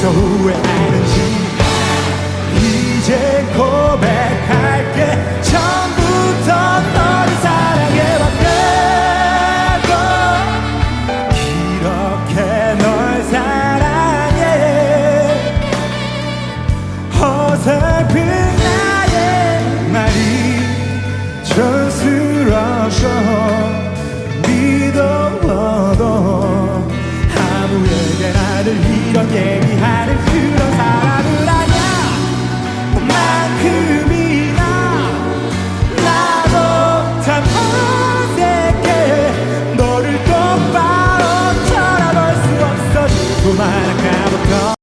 벌써 후회하는지. 이제 고백할게. 처음부터 너를 사랑해왔다고 이렇게 널 사랑해. 어설픈 나를 이렇게 위하는 그런 사람을 아냐? 그만큼이나 나도 참 어색해 너를 똑바로 쳐다볼 수 없어. 그만 아까부터